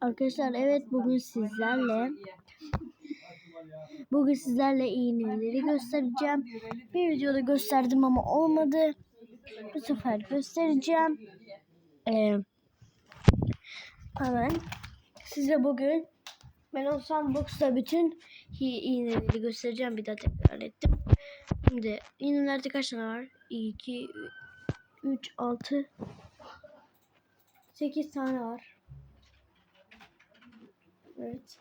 Arkadaşlar evet bugün sizlerle bugün sizlerle iğneleri göstereceğim. Bir videoda gösterdim ama olmadı. Bu sefer göstereceğim. Ee, hemen size bugün ben o Sandbox'ta bütün iğneleri göstereceğim. Bir daha tekrar ettim. Şimdi iğnelerde kaç tane var? 2, 3, 6, 8 tane var. Evet.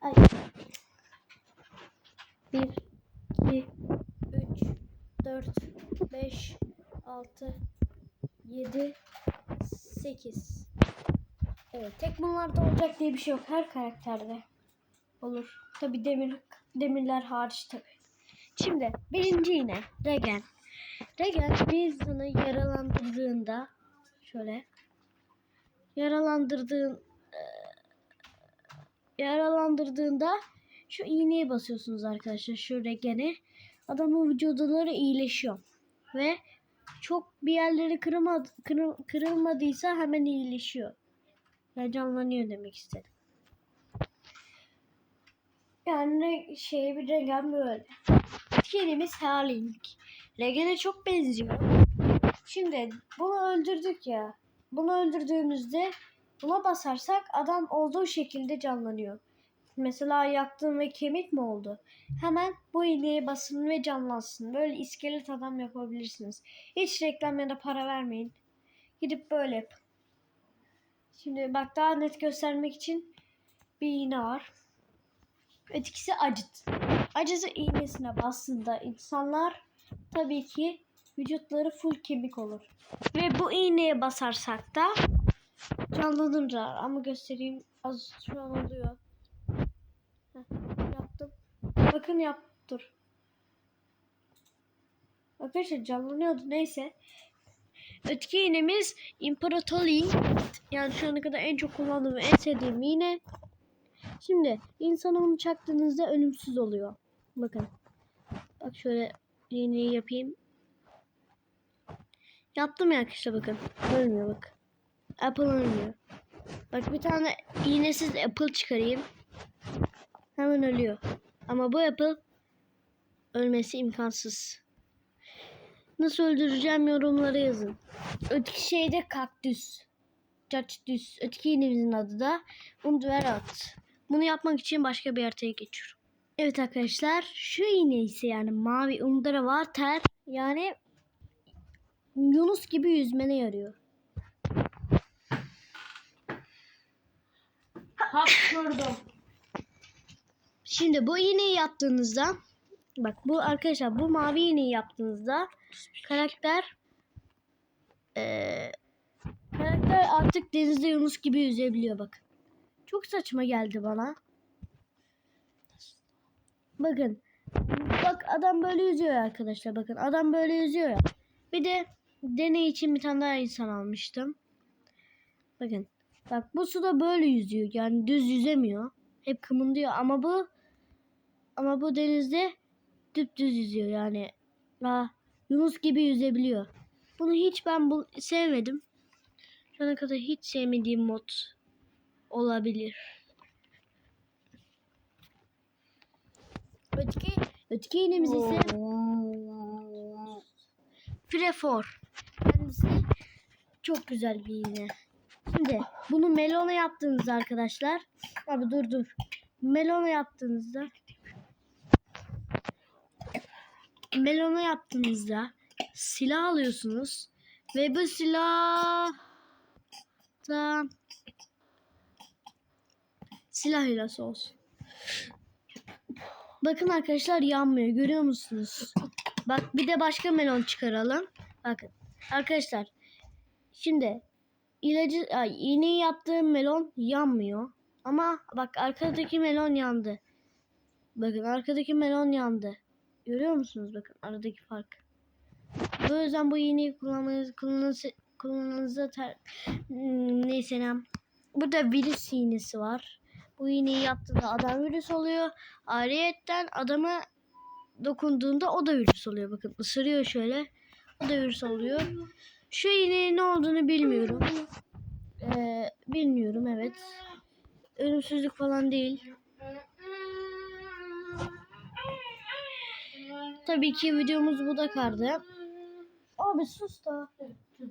Ay. 1, 2, 3, 4, 5, 6, 7, 8. Evet tek bunlarda olacak diye bir şey yok. Her karakterde olur. Tabi demir demirler hariç tabi. Şimdi birinci yine Regen. Regen bir insanı yaralandırdığında şöyle yaralandırdığın yaralandırdığında şu iğneye basıyorsunuz arkadaşlar şu regene. Adamın vücuduları iyileşiyor. Ve çok bir yerleri kırılmadı, kırıl- kırılmadıysa hemen iyileşiyor. Yani canlanıyor demek istedim. Yani şey bir regen böyle. Etkinimiz Herling. Regen'e çok benziyor. Şimdi bunu öldürdük ya. Bunu öldürdüğümüzde buna basarsak adam olduğu şekilde canlanıyor. Mesela yaktığın ve kemik mi oldu? Hemen bu iğneye basın ve canlansın. Böyle iskelet adam yapabilirsiniz. Hiç reklam ya da para vermeyin. Gidip böyle yapın. Şimdi bak daha net göstermek için bir iğne var. Etkisi acıt. Acısı iğnesine bastığında insanlar tabii ki vücutları full kemik olur. Ve bu iğneye basarsak da canlanırlar. Ama göstereyim. Az şu an oluyor. Heh, yaptım. Bakın yap. Dur. Arkadaşlar canlanıyordu. Neyse. Öteki iğnemiz Imperatorling. Yani şu ana kadar en çok kullandığım en sevdiğim iğne. Şimdi insana onu çaktığınızda ölümsüz oluyor. Bakın. Bak şöyle iğneyi yapayım. Yaptım ya arkadaşlar bakın. Ölmüyor bak. Apple ölmüyor. Bak bir tane iğnesiz Apple çıkarayım. Hemen ölüyor. Ama bu Apple ölmesi imkansız. Nasıl öldüreceğim yorumlara yazın. Öteki şey de kaktüs. Cactüs. Öteki iğnemizin adı da Undverat. Bunu yapmak için başka bir haritaya geçiyorum. Evet arkadaşlar şu iğne ise yani mavi Undverat yani Yunus gibi yüzmene yarıyor. Hapşurdum. Şimdi bu iğneyi yaptığınızda bak bu arkadaşlar bu mavi iğneyi yaptığınızda karakter eee, karakter artık denizde Yunus gibi yüzebiliyor bak. Çok saçma geldi bana. Bakın. Bak adam böyle yüzüyor arkadaşlar bakın. Adam böyle yüzüyor ya. Bir de deney için bir tane daha insan almıştım. Bakın. Bak bu suda böyle yüzüyor. Yani düz yüzemiyor. Hep kımıldıyor ama bu ama bu denizde düpdüz yüzüyor yani. Ha, Yunus gibi yüzebiliyor. Bunu hiç ben bu sevmedim. Şu ana kadar hiç sevmediğim mod olabilir. Öteki, öteki iğnemiz ise Frefor. Kendisi çok güzel bir iğne. Şimdi bunu melona yaptığınızda arkadaşlar. Abi dur dur. Melona yaptığınızda melona yaptığınızda silah alıyorsunuz ve bu silah da silah hilası olsun. Bakın arkadaşlar yanmıyor görüyor musunuz? Bak bir de başka melon çıkaralım. Bakın arkadaşlar şimdi ilacı ay, iğneyi yaptığım melon yanmıyor. Ama bak arkadaki melon yandı. Bakın arkadaki melon yandı. Görüyor musunuz bakın aradaki fark. Bu yüzden bu iğneyi kullanmanız kullanmanızı kullanmanızı ter... Neyse ne. Burada virüs iğnesi var. Bu iğneyi yaptığında adam virüs oluyor. Ayrıyetten adama dokunduğunda o da virüs oluyor. Bakın ısırıyor şöyle. O da virüs oluyor. Şu iğnenin ne olduğunu bilmiyorum. Ee, bilmiyorum evet. Ölümsüzlük falan değil. Tabii ki videomuz bu da kaldı. Abi sus da. Bir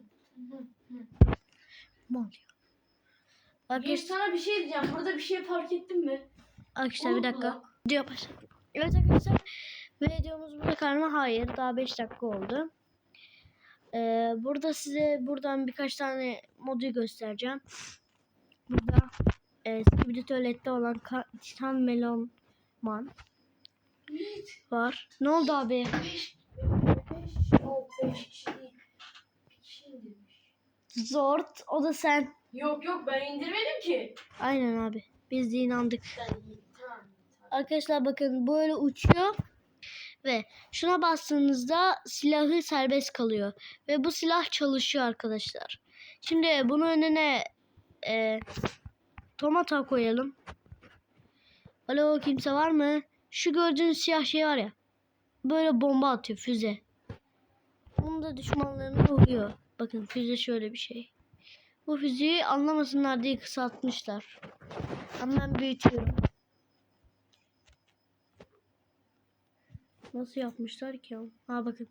Arkadaşlar, sana bir şey diyeceğim. Burada bir şey fark ettin mi? arkadaşlar bir dakika. Video başla. Evet arkadaşlar. Videomuz burada kaldı mı? Hayır. Daha 5 dakika oldu. Ee, burada size buradan birkaç tane modu göstereceğim. Burada e, Skibidi Tuvalet'te olan Titan Melon Man var. Ne oldu abi? 5 Yok 5 kişi. Zord. O da sen. Yok yok ben indirmedim ki. Aynen abi. Biz de inandık. Ben tamam. tamam. Arkadaşlar bakın böyle uçuyor ve şuna bastığınızda silahı serbest kalıyor ve bu silah çalışıyor arkadaşlar. Şimdi bunun önüne e, tomata koyalım. Alo kimse var mı? Şu gördüğünüz siyah şey var ya. Böyle bomba atıyor füze. Bunu da düşmanlarına vuruyor. Bakın füze şöyle bir şey. Bu füzeyi anlamasınlar diye kısaltmışlar. Ama ben büyütüyorum. Nasıl yapmışlar ki? Ha bakın.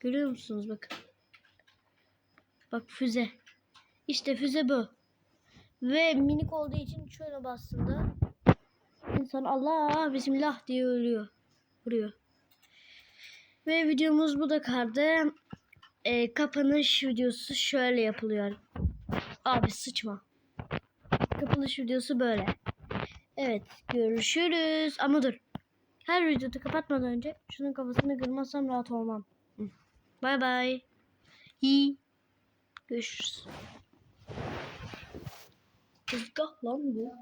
Görüyor musunuz bakın. Bak füze. İşte füze bu. Ve minik olduğu için şöyle bastığında insan Allah bismillah diye ölüyor. Vuruyor. Ve videomuz bu da kaldı. Ee, kapanış videosu şöyle yapılıyor. Abi sıçma. Kapanış videosu böyle. Evet görüşürüz. Ama dur. Her videoda kapatmadan önce şunun kafasını kırmazsam rahat olmam. Bay bay. İyi. Görüşürüz. Tezgah lan bu.